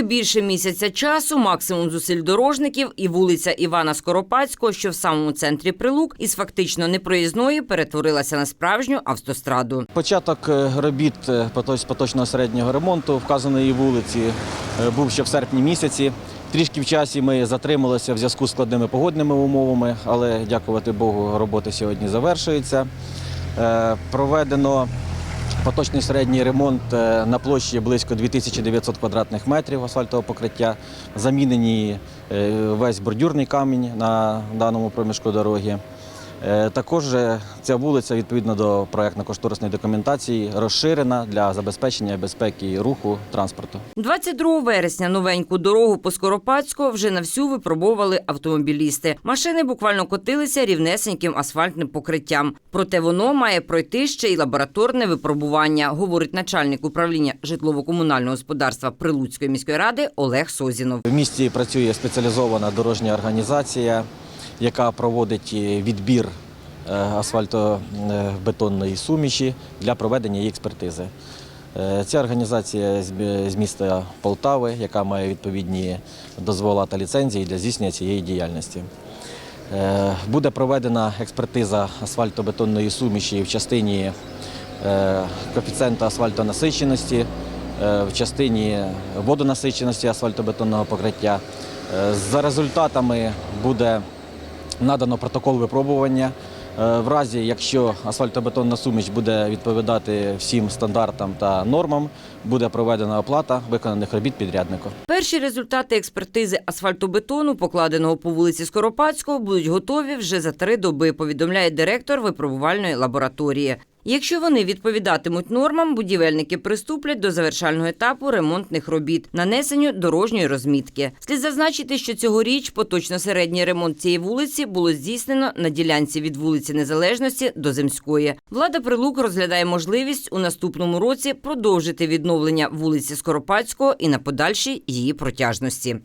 Трохи більше місяця часу, максимум зусиль дорожників і вулиця Івана Скоропадського, що в самому центрі Прилук, із фактично непроїзної перетворилася на справжню автостраду. Початок е, робіт е, поточного середнього ремонту вказаної вулиці е, був ще в серпні місяці. Трішки в часі ми затрималися в зв'язку з складними погодними умовами, але дякувати Богу, роботи сьогодні завершуються. Проведено поточний середній ремонт е, на площі близько 2900 квадратних метрів асфальтового покриття. Замінені е, весь бордюрний камінь на даному проміжку дороги. Е, Також ця вулиця відповідно до проєктно-кошторисної документації розширена для забезпечення безпеки руху транспорту. 22 вересня новеньку дорогу по Скоропадського вже на всю випробовували автомобілісти. Машини буквально котилися рівнесеньким асфальтним покриттям. Проте воно має пройти ще й лабораторне випробування, говорить начальник управління житлово-комунального господарства Прилуцької міської ради Олег Созінов. В місті працює спеціалізована дорожня організація, яка проводить е, відбір е, асфальтобетонної суміші для проведення її експертизи. Е, Ця організація з міста Полтави, яка має відповідні дозвола та ліцензії для здійснення цієї діяльності. Буде проведена експертиза асфальтобетонної суміші в частині коефіцієнта асфальтонасиченості, в частині водонасиченості асфальтобетонного покриття. За результатами буде надано протокол випробування. Е, В разі, якщо асфальтобетонна суміч буде відповідати всім стандартам та нормам, буде проведена оплата виконаних робіт підряднику. Перші результати експертизи асфальтобетону, покладеного по вулиці Скоропадського, будуть готові вже за три доби, повідомляє директор випробувальної лабораторії. Якщо вони відповідатимуть нормам, будівельники приступлять до завершального етапу ремонтних робіт, нанесенню дорожньої розмітки. Слід зазначити, що цьогоріч поточно середній ремонт цієї вулиці було здійснено на ділянці від вулиці Незалежності до Земської. Влада Прилук розглядає можливість у наступному році продовжити відновлення вулиці Скоропадського і на подальшій її протяжності.